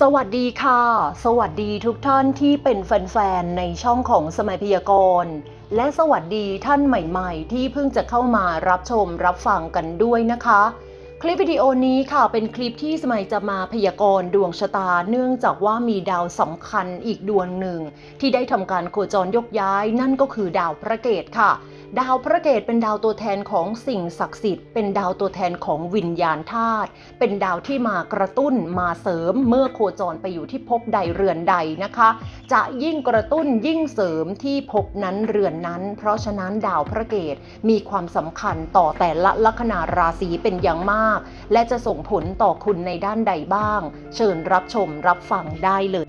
สวัสดีค่ะ สวัสดีทุกท่านที่เป็นแฟนๆ ในช่องของสมัยพยากรณ์ และสวัสดีท่านใหม่ๆ ที่เพิ่งจะเข้ามารับชมรับฟังกันด้วยนะคะ คลิปวิดีโอนี้ค่ะเป็นคลิปที่สมัยจะมาพยากรณ์ดวงชะตา เนื่องจากว่ามีดาวสำคัญอีกดวงหนึ่ง ที่ได้ทำการโคจรยกย้ายนั่นก็คือดาวพระเกตค่ะ ดาวพระเกตเป็นดาวตัวแทนของสิ่งศักดิ์สิทธิ์ เป็นดาวตัวแทนของวิญญาณธาตุ เป็นดาวที่มากระตุ้นมาเสริมเมื่อโคจรไปอยู่ที่ภพใดเรือนใดนะคะ จะยิ่งกระตุ้นยิ่งเสริมที่ภพนั้นเรือนนั้น เพราะฉะนั้นดาวพระเกตมีความสำคัญต่อแต่ละลัคนาราศีเป็นอย่างมาก และจะส่งผลต่อคุณในด้านใดบ้าง เชิญรับชมรับฟังได้เลย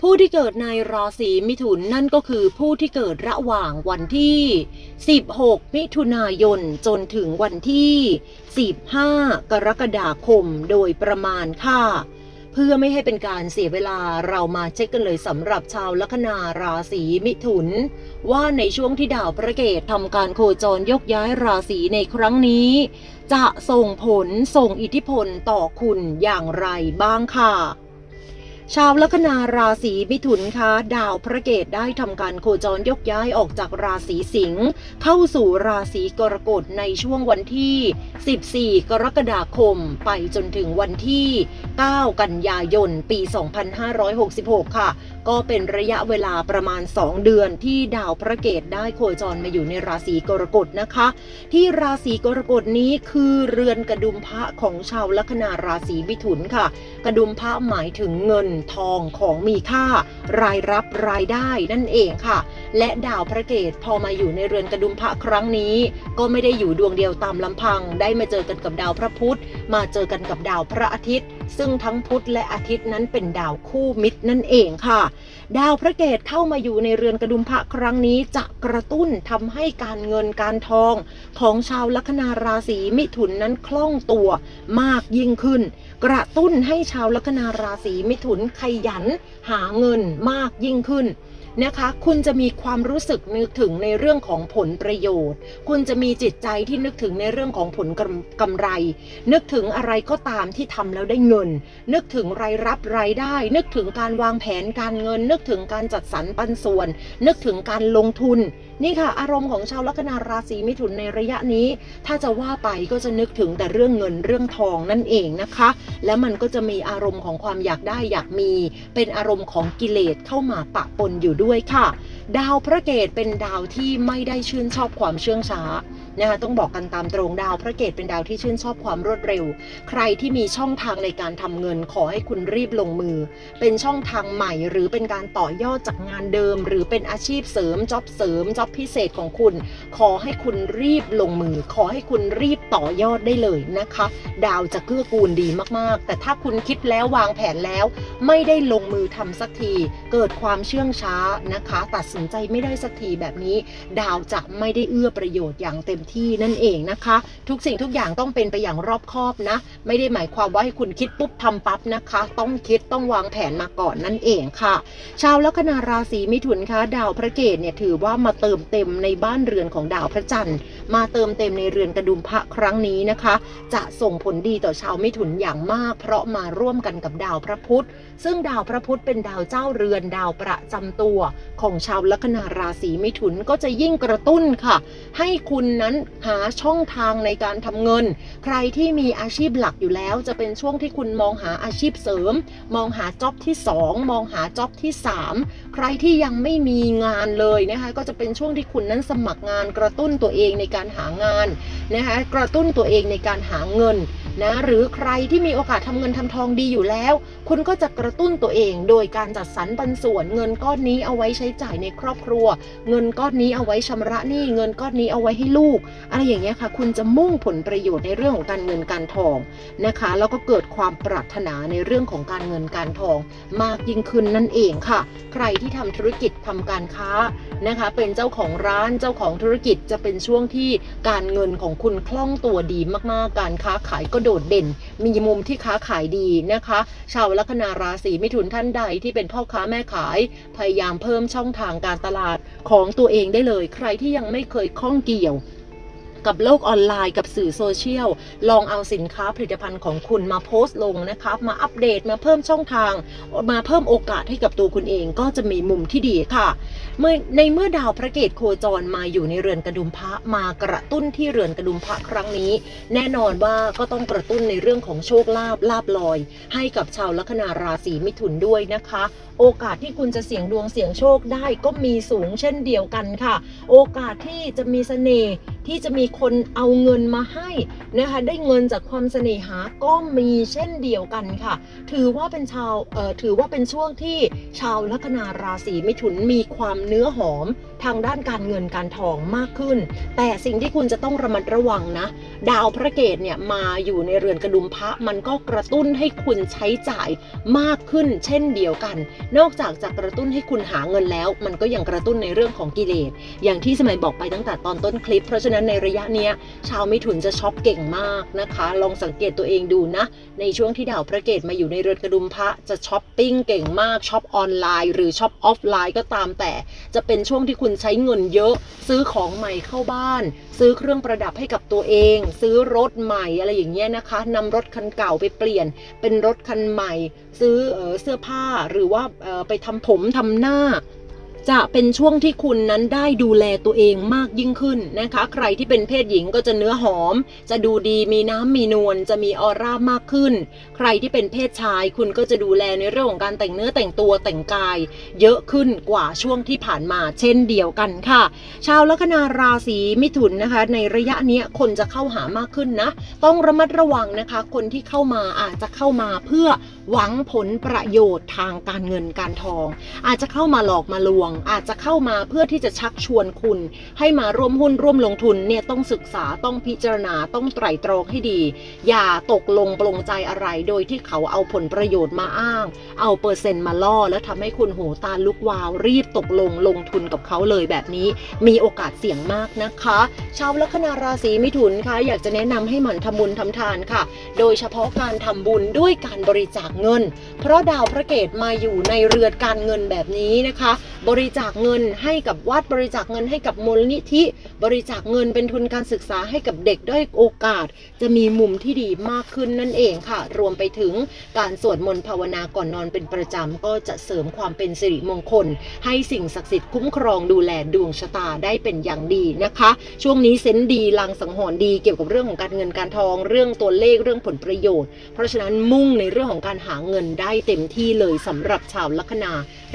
ผู้ที่เกิดในราศีมิถุนนั่นก็คือผู้ที่เกิดระหว่างวันที่ 16 มิถุนายนจนถึงวันที่ 15 กรกฎาคมโดยประมาณค่ะเพื่อไม่ให้เป็นการเสียเวลาเรามาเช็คกันเลยสำหรับชาวลัคนาราศีมิถุน ว่าในช่วงที่ดาวพระเกตทำการโคจรยกย้ายราศีในครั้งนี้ จะส่งผลส่งอิทธิพลต่อคุณอย่างไรบ้างค่ะ ชาวลัคนาราศีมิถุนคะดาวพระเกตได้ทำการโคจรยกย้ายออกจากราศีสิงห์เข้าสู่ราศีกรกฎในช่วงวันที่ 14 กรกฎาคม ไปจนถึงวันที่ 9 กันยายน ปี 2566 ค่ะ ก็เป็นระยะเวลาประมาณ 2 เดือนที่ดาวพระเกตได้โคจรมาอยู่ในราศีกรกฎนะคะ ที่ราศีกรกฎนี้คือเรือนกระดุมพระของชาวลัคนาราศีมิถุนค่ะ กระดุมพระหมายถึงเงินทองของมีค่ารายรับรายได้นั่นเองค่ะ และดาวพระเกตพอมาอยู่ในเรือนกระดุมพระครั้งนี้ ก็ไม่ได้อยู่ดวงเดียวตามลำพัง ได้มาเจอกันกับดาวพระพุธมาเจอกันกับดาวพระอาทิตย์ซึ่งทั้งพุธและอาทิตย์นั้นเป็นดาวคู่มิตรนั่นเองค่ะ ดาวพระเกตเข้ามาอยู่ในเรือนกระดุมพระครั้งนี้จะกระตุ้นทำให้การเงินการทองของชาวลัคนาราศีมิถุนนั้นคล่องตัวมากยิ่งขึ้น กระตุ้นให้ชาวลัคนาราศีมิถุนขยันหาเงินมากยิ่งขึ้น นะคะ คุณจะมีความรู้สึกนึกถึงในเรื่องของผลประโยชน์ คุณจะมีจิตใจที่นึกถึงในเรื่องของผลกำไร นึกถึงอะไรก็ตามที่ทำแล้วได้เงิน นึกถึงรายรับรายได้ นึกถึงการวางแผนการเงิน นึกถึงการจัดสรรปันส่วน นึกถึงการลงทุนนี่ค่ะ อารมณ์ของชาวลัคนาราศีมิถุนในระยะนี้ ถ้าจะว่าไปก็จะนึกถึงแต่เรื่องเงินเรื่องทองนั่นเองนะคะ และมันก็จะมีอารมณ์ของความอยากได้อยากมี เป็นอารมณ์ของกิเลสเข้ามาปะปนอยู่ด้วยค่ะ ดาวพระเกตเป็นดาวที่ไม่ได้ชื่นชอบความเชื่องช้า นะคะต้องบอกกันตามตรงดาวพระเกตเป็นดาวที่ชื่นชอบความรวดเร็ว ใครที่มีช่องทางในการทำเงินขอให้คุณรีบลงมือ เป็นช่องทางใหม่หรือเป็นการต่อยอดจากงานเดิม หรือเป็นอาชีพเสริมจ็อบเสริมจ็อบพิเศษของคุณ ขอให้คุณรีบลงมือ ขอให้คุณรีบต่อยอดได้เลยนะคะ ดาวจะเกื้อกูลดีมากๆ แต่ถ้าคุณคิดแล้ววางแผนแล้ว ไม่ได้ลงมือทำสักที เกิดความเชื่องช้านะคะ ตัดสินใจไม่ได้สักทีแบบนี้ ดาวจะไม่ได้เอื้อประโยชน์อย่างเต็มที่นั่นเองนะคะ ทุกสิ่งทุกอย่างต้องเป็นไปอย่างรอบคอบนะ ไม่ได้หมายความว่าให้คุณคิดปุ๊บทำปั๊บนะคะ ต้องคิดต้องวางแผนมาก่อนนั่นเองค่ะ ชาวลัคนาราศีมิถุนคะดาวพระเกตเนี่ยถือว่ามาเติมเต็มในบ้านเรือนของดาวพระจันทร์มาเติมเต็มในเรือนกระดุมพระครั้งนี้นะคะ จะส่งผลดีต่อชาวมิถุนอย่างมาก เพราะมาร่วมกันกับดาวพระพุธ ซึ่งดาวพระพุธเป็นดาวเจ้าเรือนดาวประจำตัว ของชาวลัคนาราศีมิถุนก็จะยิ่งกระตุ้นค่ะ ให้คุณนั้นหาช่องทางในการทำเงิน ใครที่มีอาชีพหลักอยู่แล้วจะเป็นช่วงที่คุณมองหาอาชีพเสริม มองหาจ็อบที่ 2 มองหาจ็อบที่ 3 ใครที่ยังไม่มีงานเลยนะคะก็จะเป็นช่วงที่คุณนั้นสมัครงานกระตุ้นตัวเองในการหางานนะคะกระตุ้นตัวเองในการหาเงินนะหรือใครที่มีโอกาสทำเงินทำทองดีอยู่แล้ว คุณก็จะกระตุ้นตัวเอง โดยการจัดสรรปันส่วนเงินก้อนนี้เอาไว้ใช้จ่ายในครอบครัว เงินก้อนนี้เอาไว้ชำระหนี้เงินก้อนนี้เอาไว้ให้ลูกอะไรอย่างเงี้ยค่ะ คุณจะมุ่งผลประโยชน์ในเรื่องของการเงินการทองนะคะ แล้วก็เกิดความปรารถนาในเรื่องของการเงินการทอง มากยิ่งขึ้นนั่นเองค่ะ ใครที่ทำธุรกิจทำการค้านะคะ เป็นเจ้าของร้านเจ้าของธุรกิจจะเป็นช่วงที่การเงินของคุณคล่องตัวดีมากๆ การค้าขายก็โดดเด่น มีมุมที่ค้าขายดีนะคะ ชาวลัคนาราศีมิถุนท่านใดที่เป็นพ่อค้าแม่ขาย พยายามเพิ่มช่องทางการตลาดของตัวเองได้เลย ใครที่ยังไม่เคยข้องเกี่ยว กับโลกออนไลน์กับสื่อโซเชียล ลองเอาสินค้าผลิตภัณฑ์ของคุณมาโพสต์ลงนะคะมาอัปเดตมาเพิ่มช่องทาง มาเพิ่มโอกาสให้กับตัวคุณเองก็จะมีมุมที่ดีค่ะ เมื่อในเมื่อดาวพระเกตโคจรมาอยู่ในเรือนกระดุมพระมากระตุ้นที่เรือนกระดุมพระครั้งนี้ แน่นอนว่าก็ต้องกระตุ้นในเรื่องของโชคลาภลาบลอย ให้กับชาวลัคนาราศีมิถุนด้วยนะคะ โอกาสที่คุณจะเสี่ยงดวงเสี่ยงโชคได้ก็มีสูงเช่นเดียวกันค่ะ โอกาสที่จะมีเสน่ห์ ที่จะมีคนเอาเงินมาให้นะคะได้เงินจากความเสน่หาก็มีเช่นเดียวกันค่ะ ถือว่าเป็นชาวเอ่อถือว่าเป็นช่วงที่ชาวลัคนาราศีมิถุนมีความเนื้อหอมทางด้านการเงินการทองมากขึ้น แต่สิ่งที่คุณจะต้องระมัดระวังนะ ดาวพระเกตเนี่ยมาอยู่ในเรือนกระดุมพระมันก็กระตุ้นให้คุณใช้จ่ายมากขึ้น เช่นเดียวกัน นอกจากจะกระตุ้นให้คุณหาเงินแล้ว มันก็ยังกระตุ้นในเรื่องของกิเลสอย่างที่สมัยบอกไปตั้งแต่ตอนต้นคลิปเพราะฉะนั้นในระยะเนี้ยชาวมิถุนจะช็อปเก่งมากนะคะ ลองสังเกตตัวเองดูนะ ในช่วงที่ดาวพระเกตมาอยู่ในเรือนกระดุมพระจะช้อปปิ้งเก่งมากช็อปออนไลน์ หรือช็อปออฟไลน์ก็ตามแต่ จะเป็นช่วงที่คุณใช้เงินเยอะ ซื้อของใหม่เข้าบ้าน ซื้อเครื่องประดับให้กับตัวเอง ซื้อรถใหม่อะไรอย่างเงี้ยนะคะนำรถคันเก่าไปเปลี่ยน เป็นรถคันใหม่ ซื้อเสื้อผ้าหรือว่าไปทำผมทำหน้า จะเป็นช่วงที่คุณนั้นได้ดูแลตัวเองมากยิ่งขึ้นนะคะ ใครที่เป็นเพศหญิงก็จะเนื้อหอม จะดูดีมีน้ำมีนวลจะมีออร่ามากขึ้น ใครที่เป็นเพศชายคุณก็จะดูแลในเรื่องของการแต่งเนื้อแต่งตัวแต่งกาย เยอะขึ้นกว่าช่วงที่ผ่านมาเช่นเดียวกันค่ะ ชาวลัคนาราศีมิถุนนะคะ ในระยะนี้คนจะเข้าหามากขึ้นนะ ต้องระมัดระวังนะคะ คนที่เข้ามาอาจจะเข้ามาเพื่อหวังผลประโยชน์ทางการเงินการทอง อาจจะเข้ามาหลอกมาลวงอาจจะเข้ามาเพื่อที่จะชักชวนคุณ ให้มาร่วมหุ้นร่วมลงทุนเนี่ยต้องศึกษาต้องพิจารณาต้องไตร่ตรองให้ดี อย่าตกลงปลงใจอะไรโดยที่เขาเอาผลประโยชน์มาอ้าง เอาเปอร์เซ็นต์มาล่อ แล้วทำให้คุณหูตาลุกวาวรีบตกลงลงทุนกับเขาเลยแบบนี้ มีโอกาสเสี่ยงมากนะคะชาวลัคนาราศีมิถุนคะอยากจะแนะนำให้หมั่นทำบุญทำทานค่ะ โดยเฉพาะการทำบุญด้วยการบริจาคเงิน เพราะดาวพระเกตมาอยู่ในเรือนการเงินแบบนี้นะคะ บริริจาคเงินให้กับวัดบริจาคเงินให้กับมูลนิธิ บริจาคเงินเป็นทุนการศึกษาให้กับเด็กด้อยโอกาส จะมีมุมที่ดีมากขึ้นนั่นเองค่ะ รวมไปถึงการสวดมนต์ภาวนาก่อนนอนเป็นประจำก็จะเสริมความเป็นสิริมงคล ให้สิ่งศักดิ์สิทธิ์คุ้มครองดูแลดวงชะตาได้เป็นอย่างดีนะคะ ช่วงนี้เซนดีลังสังหรณ์ดีเกี่ยวกับเรื่องของการเงินการทองเรื่องตัวเลขเรื่องผลประโยชน์ เพราะฉะนั้นมุ่งในเรื่องของการหาเงินได้เต็มที่เลยสำหรับชาวลัคนา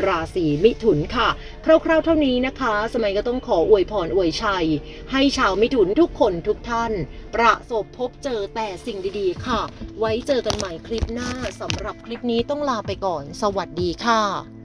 ราศีมิถุนค่ะคร่าวๆเท่านี้นะคะ สมัยก็ต้องขออวยพรอวยชัย ให้ชาวมิถุนทุกคนทุกท่าน ประสบพบเจอแต่สิ่งดีๆ ค่ะ ไว้เจอกันใหม่คลิปหน้าสำหรับคลิปนี้ต้องลาไปก่อน สวัสดีค่ะ